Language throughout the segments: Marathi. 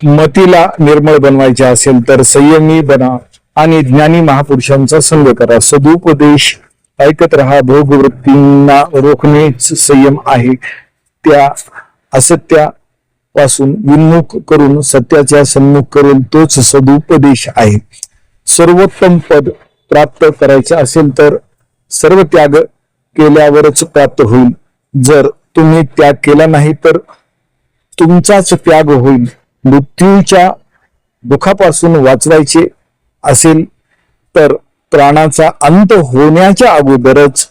मतीला निर्मळ बनवायचे असेल तर संयमी बना आणि ज्ञानी महापुरुषांचा संग करा. सदुपदेश ऐकत राहा भोगवृत्तींना. रोखणेच संयम आहे त्या असत्यापासून विन्मुख करून सत्याच्या सन्मुख करून तोच सदुपदेश आहे. सर्वोत्तम पद प्राप्त करायचे असेल तर सर्व त्याग केल्यावरच प्राप्त होईल. जर तुम्ही त्याग केला नाही तर तुमचाच त्याग होईल. मृत्यूच्या दुखापासून वाचवायचे असेल तर प्राणाचा अंत होण्याच्या अगोदरच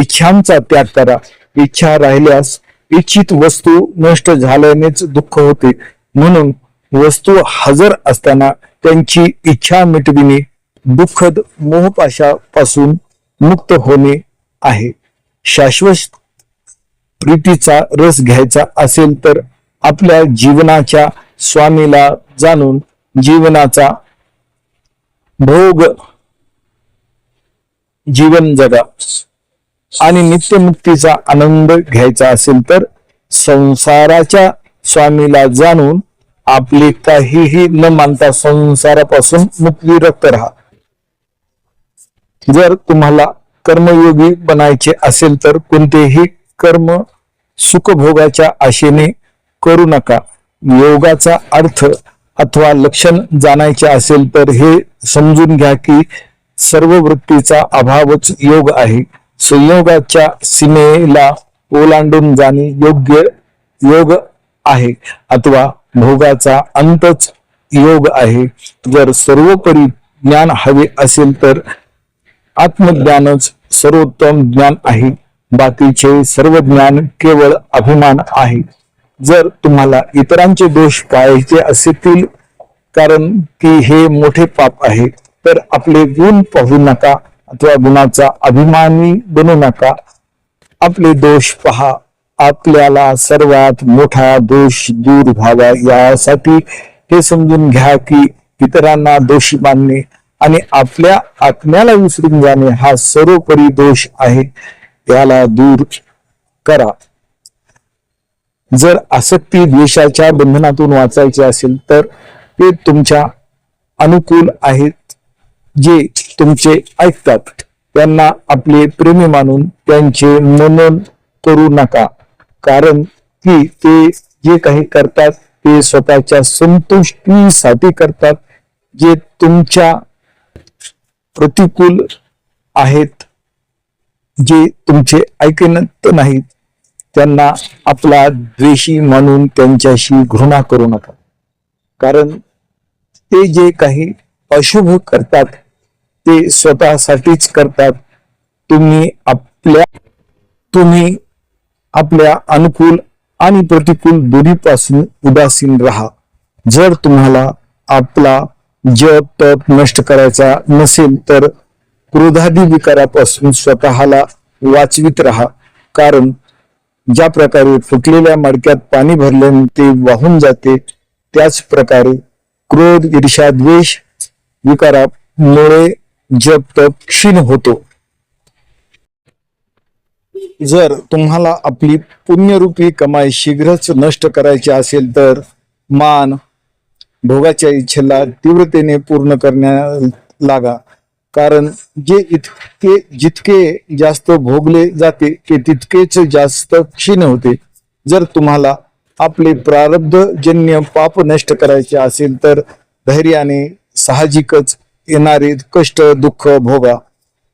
इच्छांचा त्याग करा. इच्छा राहिल्यास इच्छित वस्तू नष्ट झाल्यानेच दुःख होते. म्हणून वस्तू हजर असताना त्यांची इच्छा मिटविणे दुःखद मोहपाशापासून मुक्त होणे आहे. शाश्वत प्रीतीचा रस घ्यायचा असेल तर आपल्या जीवनाच्या स्वामीला जाणून जीवनाचा भोग जीवन जगा आणि नित्यमुक्तीचा आनंद घ्यायचा असेल तर संसाराच्या स्वामीला जाणून आपली काहीही न मानता संसारापासून मुक्तिरक्त राहा. जर तुम्हाला कर्मयोगी बनायचे असेल तर कोणतेही कर्म सुखभोगाच्या आशेने करू नका. योगाचा अर्थ अथवा लक्षण जाणायचे असेल तर हे समजून घ्या की सर्व वृत्तीचा अभावच योग आहे. संयोगाच्या सीमेला ओलांडून जाणे योग्य योग आहे अथवा भोगाचा अंतच योग आहे. जर सर्वोपरी ज्ञान हवे असेल तर आत्मज्ञानच सर्वोत्तम ज्ञान आहे. बाकीचे सर्व ज्ञान केवळ अभिमान आहे. जर तुम्हाला इतरांचे दोष पाहायचे असतील कारण की हे मोठे पाप आहे तर आपले गुण पाहू नका अथवा गुणाचा अभिमानी बनू नका. आपले दोष पहा. आपल्याला सर्वात मोठा दोष दूर व्हावा यासाठी हे समजून घ्या की इतरांना दोषी मानणे आणि आपल्या आत्म्याला विसरून जाणे हा सर्वोपरी दोष आहे. त्याला दूर करा. जर आसक्ती द्वेषाच्या बंधनातून वाचायचे असेल तर ते तुमच्या अनुकूल आहेत जे तुमचे ऐकतात. त्यांना आपले प्रेमी मानून त्यांचे मनन करू नका. कारण की ते जे काही करतात ते स्वतःच्या संतुष्टीसाठी करतात जे तुमच्या प्रतिकूल आहेत जे तुमचे ऐकण्यात नाहीत. त्यांना आपला द्वेषी म्हणून त्यांच्याशी घृणा करू नका. कारण ते जे काही अशुभ करतात ते स्वतःसाठीच करतात. तुम्ही आपल्या तुम्ही आपल्या अनुकूल आणि प्रतिकूल दोन्हीपासून उदासीन राहा. जर तुम्हाला आपला जप तप नष्ट करायचा नसेल तर क्रोधादी विकारापासून स्वतःला वाचवित राहा. कारण ज्या प्रकारे फुटलेल्या मडक्यात पाणी भरल्याने ते वाहून जाते त्याच प्रकारे क्रोध ईर्षा द्वेष विकारामुळे जप तप क्षीण होतो. जर तुम्हाला आपली पुण्यरूपी कमाई शीघ्रच नष्ट करायची असेल तर मान भोगाच्या इच्छेला तीव्रतेने पूर्ण करण्या लागा. कारण जे इतके जितके जास्त भोगले जाते ते तितकेच जास्त क्षीण होते. जर तुम्हाला आपले प्रारब्ध जन्य पाप नष्ट करायचे असेल तर धैर्याने साहजिकच येणारे कष्ट दुःख भोगा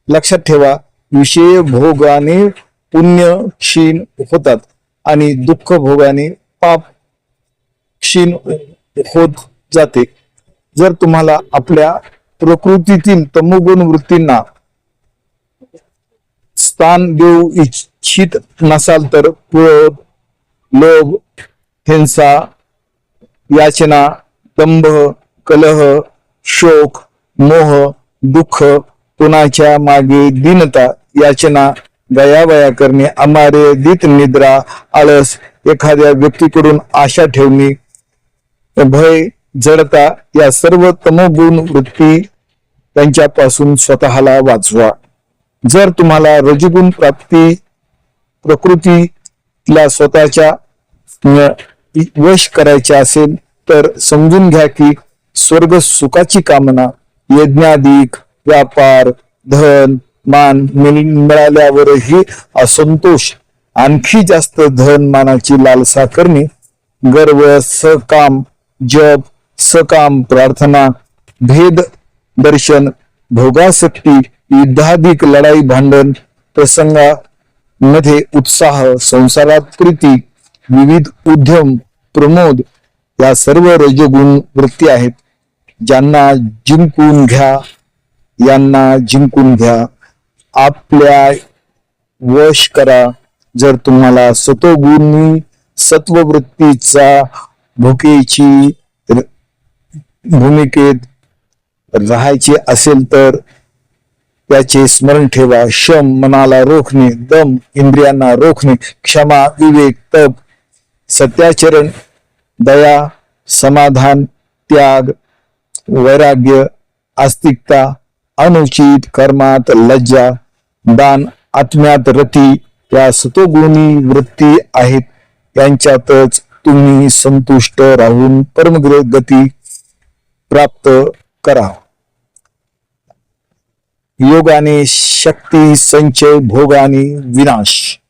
लक्षात ठेवा विषय भोगाने पुण्य क्षीण होतात आणि दुःख भोगाने पाप क्षीण होत जाते. जर तुम्हाला आपल्या प्रकृतीतील तमोगुण वृत्तींना स्थान देऊ इच्छित नसाल तर क्रोध लोभ हिंसा याचना दंभ कलह शोक मोह दुःख कुणाच्या मागे दीनता याचना गयावया करणे अमारे दीत निद्रा आळस एखाद्या व्यक्तीकडून आशा ठेवणे भय जडता या सर्व तमोगुण वृत्ती त्यांच्यापासून स्वतःला वाचवा. जर तुम्हाला रजगुण प्राप्ती प्रकृतीला स्वतःच्या वश करायचे असेल तर समजून घ्या की स्वर्ग सुखाची कामना यज्ञाधिक व्यापार धन मान मिळाल्यावरही असंतोष. आणखी जास्त धन मानाची लालसा करणे गर्व सकाम जप सकाम प्रार्थना भेद दर्शन भोगासक्ती युद्धाधिक लढाई भांडण प्रसंगामध्ये उत्साह संसारात प्रीती विविध उद्यम प्रमोद या सर्व रजगुण वृत्ती आहेत. ज्यांना जिंकून घ्या यांना जिंकून घ्या. आपल्या वश करा. जर तुम्हाला सतोगुणी सत्ववृत्तीचा भुकेची भूमिकेत राहायचे असेल तर त्याचे स्मरण ठेवा. शम मनाला रोखणे दम इंद्रियांना रोखणे क्षमा विवेक तप सत्याचरण दया समाधान त्याग वैराग्य आस्तिकता अनुचित कर्मात लज्जा दान आत्म्यात रती या सतोगुणी वृत्ती आहेत. यांच्यातच तुम्ही संतुष्ट राहून परमग्र गती प्राप्त करा. योगाने शक्ती संचय भोगाने विनाश.